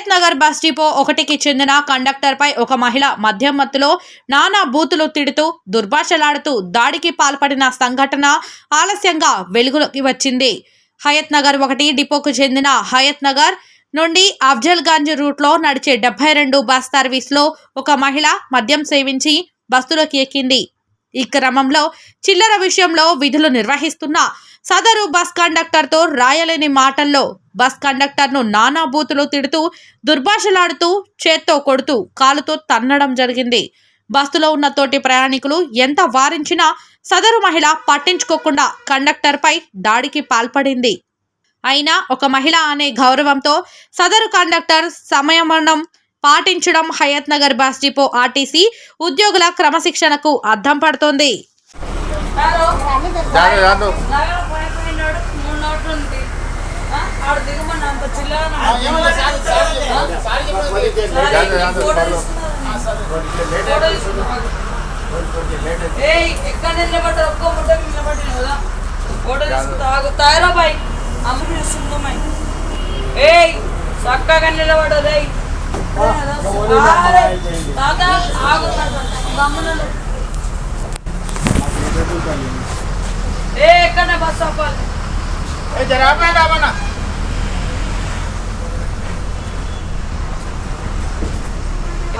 Hayath Nagar bus depot ఒకటికి చెందిన కండక్టర్పై ఒక మహిళ మద్యం మత్తులో నానా బూతులు తిడుతూ దుర్భాషలాడుతూ దాడికి పాల్పడిన సంఘటన ఆలస్యంగా వెలుగులోకి వచ్చింది. హయత్ నగర్ ఒకటి డిపోకు చెందిన హయత్ నగర్ నుండి అఫ్జల్గంజ్ రూట్లో నడిచే డెబ్బై రెండు బస్ సర్వీస్లో ఒక మహిళ మద్యం సేవించి బస్సులోకి ఎక్కింది. ఈ క్రమంలో చిల్లర విషయంలో విధులు నిర్వహిస్తున్న సదరు బస్ కండక్టర్తో రాయలేని మాటల్లో బస్ కండక్టర్ను నానా బూతులు తిడుతూ దుర్భాషలాడుతూ చేత్తో కొడుతూ కాలుతో తన్నడం జరిగింది. బస్సులో ఉన్న తోటి ప్రయాణికులు ఎంత వారించినా సదరు మహిళ పట్టించుకోకుండా కండక్టర్పై దాడికి పాల్పడింది. అయినా ఒక మహిళ అనే గౌరవంతో సదరు కండక్టర్ సమయమనం పాటించడం Hayath Nagar bus depot RTC ఉద్యోగుల క్రమశిక్షణకు అద్దం పడుతోంది. ఎక్కడ నిలబడ్డారు? ఒక్క ముట్ట నిలబడి కదా. ఫోటో తీసుకుంటా తాయరా బాయ్. అమ్మ తీసుకుందామై ఏయ్ చక్కగా నిలబడదు తాత ఆగు తాత. గమ్మున ఏ ఎక్కడ బస్ ఆపాలి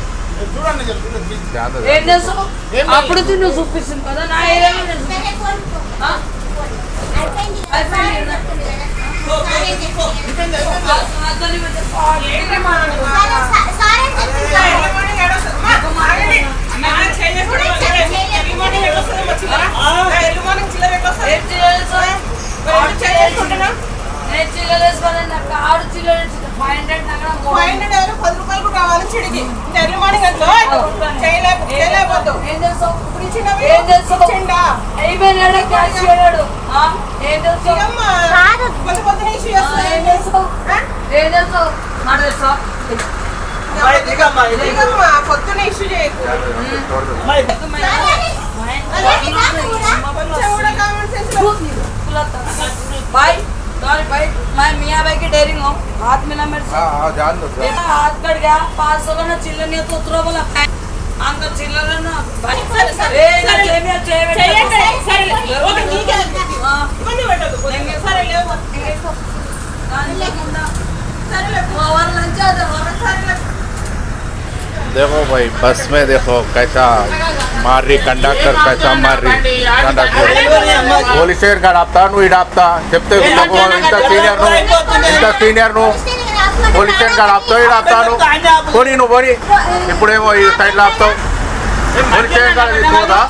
ఏం చేస్తావు అప్పుడు నువ్వు చూపిస్తుంది కదా. నా ఏరియాలో నేను చూపిస్తాను. ఆ? అయిపోయింది కదా? ఆ, అతని మధ్య పాడు. ఏంటి మాట్లాడుతున్నావు? ఏం చేయాలి సార్? ఆడు చేయాలి. నేను చిల్లర వేసుకోవాలి నాకు ఆడు చిల్లర ఫైవ్ హండ్రెడ్ నాకు ఏం చేస్తావు ఏం చేస్తావు అయిపోయినాడు క్యాష్ చేయడాడు ఆ? ఏం చేస్తావు ఆ, ఏం చేస్తావు ఏం చేస్తావు మాట చేస్తావు పొద్దున ఇష్యూ చేయకు छोड़ सॉरी भाई मैं मियाँ भाई की डेयरिंग हूँ। हाथ मिला मेरे से। हाँ, हाँ जान दो बेटा हाथ कट गया। पाँच सौ का ना चिल्लर नहीं तो उतरो बोला। अंकल चिल्लर है ना। भाई सर सर ए ना चाहिए चाहिए चाहिए सर ओके ठीक है। हाँ। देखो भाई बस में देखो कैसा मार रही कंडक्टर कैसा मार रही कंडक्टर పోలీస్ స్టేషన్ కాడ ఆపుతా నువ్వు ఈడ ఆపుతా చెప్తే నువ్వు ఇంత సీనియర్ నువ్వు ఇంత సీనియర్ నువ్వు పోలీస్ స్టేషన్ కాడ ఆపుతావు ఈడ ఆపుతాను పోనీ నువ్వు పోనీ ఇప్పుడేమో ఈ సైడ్లో ఆపుతావు పోలీస్ స్టేషన్ కాడ తీసుకోదా